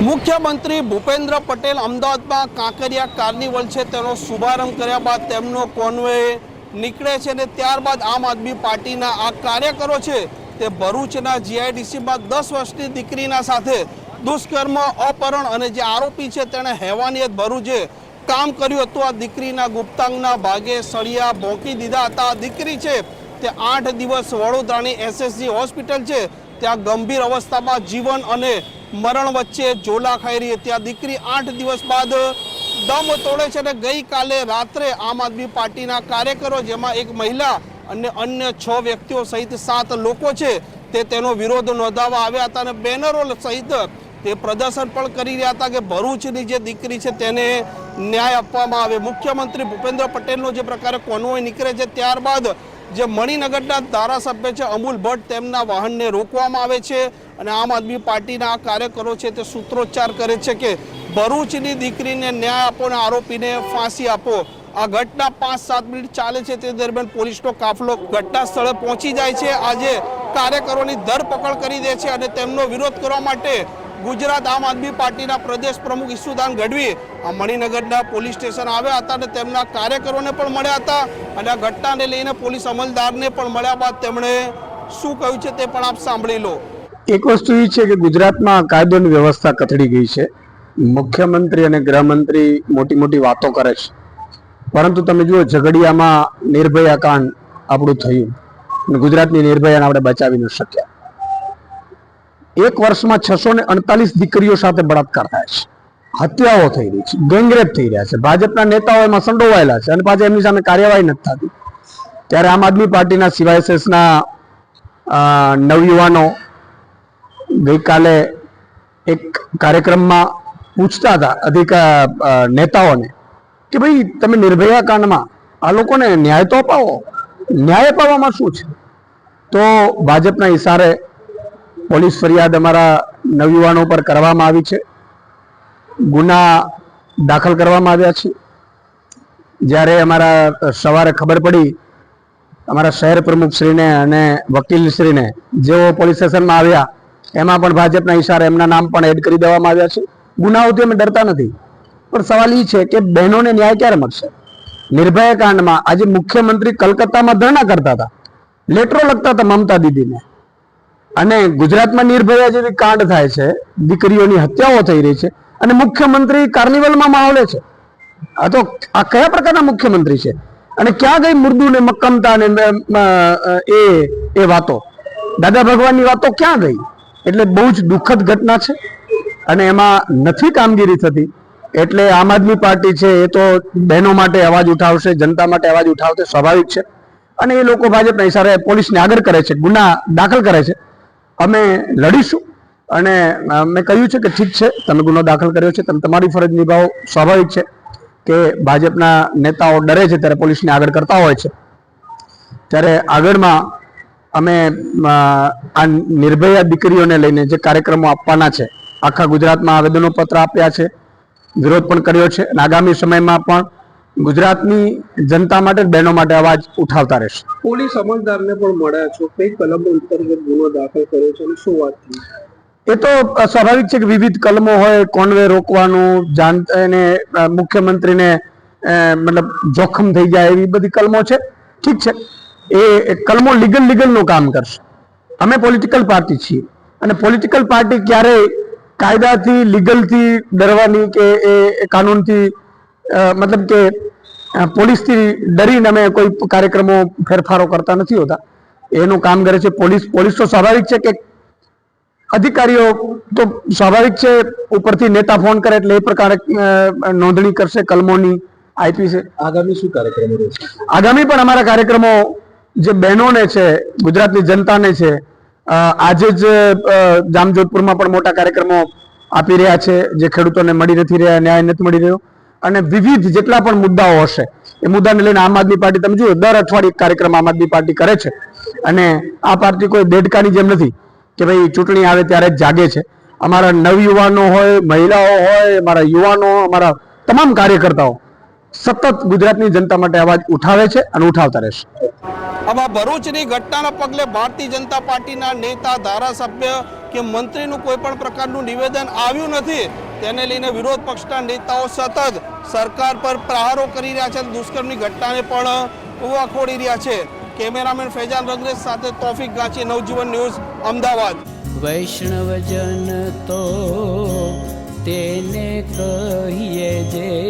મુખ્યમંત્રી ભૂપેન્દ્ર પટેલ અમદાવાદમાં કાંકરિયા કાર્નિવલ છે, તેનો શુભારંભ કર્યા બાદ તેમનો કોન્વે નીકળે છે અને ત્યારબાદ આમ આદમી પાર્ટીના આ કાર્યકરો છે, તે ભરૂચના જીઆઈડીસીમાં દસ વર્ષની દીકરીના સાથે દુષ્કર્મ, અપહરણ અને જે આરોપી છે, તેણે હેવાનિયત ભરૂચે કામ કર્યું હતું. આ દીકરીના ગુપ્તાંગના ભાગે સળિયા ભોંકી દીધા હતા. દીકરી છે, તે આઠ દિવસ વડોદરાની એસએસજી હોસ્પિટલ છે, ત્યાં ગંભીર અવસ્થામાં જીવન અને મરણ વચ્ચે ઝોલા ખાઈ રહી હતી. આ દીકરી આઠ દિવસ બાદ દમ તોડે છે અને ગઈકાલે રાત્રે આમ આદમી પાર્ટીના કાર્યકરો, જેમાં એક મહિલા અને અન્ય છ વ્યક્તિઓ સહિત સાત લોકો છે, તે તેનો વિરોધ નોંધાવવા આવ્યા હતા અને બેનરો સહિત તે પ્રદર્શન પણ કરી રહ્યા હતા કે ભરૂચની જે દીકરી છે તેને ન્યાય આપવામાં આવે. મુખ્યમંત્રી ભૂપેન્દ્ર પટેલનો જે પ્રકારે કોન્વોય નીકળે છે, ત્યારબાદ જે મણિનગરના ધારાસભ્ય છે અમૂલ ભટ્ટ, તેમના વાહનને રોકવામાં આવે છે અને આમ આદમી પાર્ટીના આ કાર્યકરો છે તે સૂત્રોચ્ચાર કરે છે કે ભરૂચની દીકરીને ન્યાય આપો અને આરોપીને ફાંસી આપો. આ ઘટના પાંચ સાત મિનિટ ચાલે છે તે દરમિયાન પોલીસનો કાફલો ઘટના સ્થળે પહોંચી જાય છે. આજે કાર્યકરોની ધરપકડ કરી દે છે અને તેમનો વિરોધ કરવા માટે ગુજરાત આમ આદમી પાર્ટીના પ્રદેશ પ્રમુખ ઈસુદાન ગઢવી મણિનગરના પોલીસ સ્ટેશન આવ્યા હતા અને તેમના કાર્યકરોને પણ મળ્યા હતા. અને આ ઘટનાને લઈને પોલીસ અમલદારને પણ મળ્યા બાદ તેમણે શું કહ્યું છે તે પણ આપ સાંભળી લો. એક વસ્તુ એ છે કે ગુજરાતમાં કાયદોની વ્યવસ્થા કથળી ગઈ છે. મુખ્યમંત્રી અને ગૃહમંત્રી મોટી મોટી વાતો કરે છે. પરંતુ તમે જુઓ ઝઘડિયામાં નિર્ભયા કાંડ આપણું થયું. ગુજરાતની નિર્ભયાને આપણે બચાવી ન શક્યા. એક વર્ષમાં છસો ને અડતાલીસ દીકરીઓ સાથે બળાત્કાર થાય છે. હત્યાઓ થઈ રહી છે, ગેંગરેપ થઈ રહ્યા છે. ભાજપના નેતાઓ એમાં સંડોવાયેલા છે અને પાછા એમની સામે કાર્યવાહી નથી થતી. ત્યારે આમ આદમી પાર્ટીના સીવાયએસએસના નવયુવાનો ગઈકાલે એક કાર્યક્રમમાં પૂછતા હતા અધિકાર નેતાઓને કે ભાઈ તમે નિર્ભયા કાંડમાં આ લોકોને ન્યાય તો અપાવો. ન્યાય અપાવવામાં શું છે? તો ભાજપના ઇશારે પોલીસ ફરિયાદ અમારા નવયુવાનો પર કરવામાં આવી છે. ગુના દાખલ કરવામાં આવ્યા છે. જ્યારે અમારા સવારે ખબર પડી, અમારા શહેર પ્રમુખશ્રીને અને વકીલશ્રીને જેઓ પોલીસ સ્ટેશનમાં આવ્યા, એમાં પણ ભાજપના ઇશારે એમના નામ પણ એડ કરી દેવામાં આવ્યા છે. ગુનાઓથી અમે ડરતા નથી. પણ સવાલ એ છે કે બહેનોને ન્યાય ક્યારે મળશે? નિર્ભયા કાંડમાં આજે મુખ્યમંત્રી કલકત્તામાં ધરણા કરતા હતા. લેટરો લખતા હતા મમતા દીદીને. અને ગુજરાતમાં નિર્ભયા જેવી કાંડ થાય છે, દીકરીઓની હત્યાઓ થઈ રહી છે અને મુખ્યમંત્રી કાર્નિવલમાં માહોલે છે. આ તો આ કયા પ્રકારના મુખ્યમંત્રી છે? અને ક્યાં ગઈ મૃદુ ને મક્કમતા ને એ એ વાતો? દાદા ભગવાનની વાતો ક્યાં ગઈ? એટલે બહુ જ દુઃખદ ઘટના છે. અને એમાં નથી કામગીરી થતી. એટલે આમ આદમી પાર્ટી છે, એ તો બહેનો માટે અવાજ ઉઠાવશે, જનતા માટે અવાજ ઉઠાવશે, સ્વાભાવિક છે. અને એ લોકો ભાજપના ઇશારે પોલીસને આગળ કરે છે, ગુના દાખલ કરે છે. અમે લડીશું અને મેં કહ્યું છે કે ઠીક છે, તમે ગુનો દાખલ કર્યો છે, તમે તમારી ફરજ નિભાવો, સ્વાભાવિક છે કે ભાજપના નેતાઓ ડરે છે ત્યારે પોલીસને આગળ કરતા હોય છે. ત્યારે આગળમાં અમે આ નિર્ભયા દીકરીઓને લઈને જે કાર્યક્રમો આપવાના છે, આખા ગુજરાતમાં આવેદનો પત્ર આપ્યા છે, વિરોધ પણ કર્યો છે અને આગામી સમયમાં પણ ગુજરાતની જનતા માટે બહેનો માટે અવાજ ઉઠાવતા રહેશે. પોલીસ અમલદારને પણ મળ્યા છો. કઈ કલમો અંતર્ગત ગુનો દાખલ કર્યો છે શું વાત એ તો સ્વાભાવિક છે કે વિવિધ કલમો હોય કોન્વે રોકવાનું જાણ એને મુખ્યમંત્રીને મતલબ જોખમ થઈ જાય એવી બધી કલમો છે. ઠીક છે. એ કલમો લીગલ લીગલનું કામ કરશે. અમે પોલિટિકલ પાર્ટી છીએ. અને પોલિટિકલ પાર્ટી ક્યારેય કાયદાથી લીગલથી ડરવાની કે એ કાનૂનથી મતલબ કે પોલીસથી ડરીને અમે કોઈ કાર્યક્રમો ફેરફારો કરતા નથી હોતા. એનું કામ કરે છે પોલીસ. પોલીસ તો સ્વાભાવિક છે કે અધિકારીઓ તો સ્વાભાવિક છે ઉપરથી નેતા ફોન કરે એટલે એ પ્રકારે નોંધણી કરશે કલમોની આઈપી છે. આગામી શું કાર્યક્રમો રહેશે? આગામી પણ અમારા કાર્યક્રમો જે બહેનોને છે ગુજરાતની જનતાને છે આજે જ જામજોધપુરમાં પણ મોટા કાર્યક્રમો આપી રહ્યા છે જે ખેડૂતોને મળી નથી રહ્યા ન્યાય નથી મળી રહ્યો. અને વિવિધ જેટલા પણ મુદ્દાઓ હશે, એ મુદ્દાને લઈને આમ આદમી પાર્ટી, તમે જુઓ, દર અઠવાડિયે એક કાર્યક્રમ આમ આદમી પાર્ટી કરે છે. અને આ પાર્ટી કોઈ દેડકાની જેમ નથી કે ભાઈ ચૂંટણી આવે ત્યારે જ જાગે છે. અમારા નવયુવાનો હોય, મહિલાઓ હોય, અમારા યુવાનો, અમારા તમામ કાર્યકર્તાઓ સતત ગુજરાતની જનતા માટે અવાજ ઉઠાવે છે અને ઉઠાવતા રહેશે. આમાં ભરૂચની ઘટનાના પગલે ભારતીય જનતા પાર્ટીના નેતા ધારાસભ્ય કે મંત્રીનું કોઈ પણ પ્રકારનું નિવેદન આવ્યું નથી તેને લઈને વિરોધ પક્ષના નેતાઓ સતત સરકાર પર પ્રહારો કરી રહ્યા છે દુષ્કર્મની ઘટનાને પણ ઉવાખોડી રહ્યા છે. કેમેરામેન ફૈજાન રંગરેજ સાથે તોફિક ગાંચી નવજીવન ન્યૂઝ, અમદાવાદ. વૈષ્ણવજન તો તેને કહીએ જે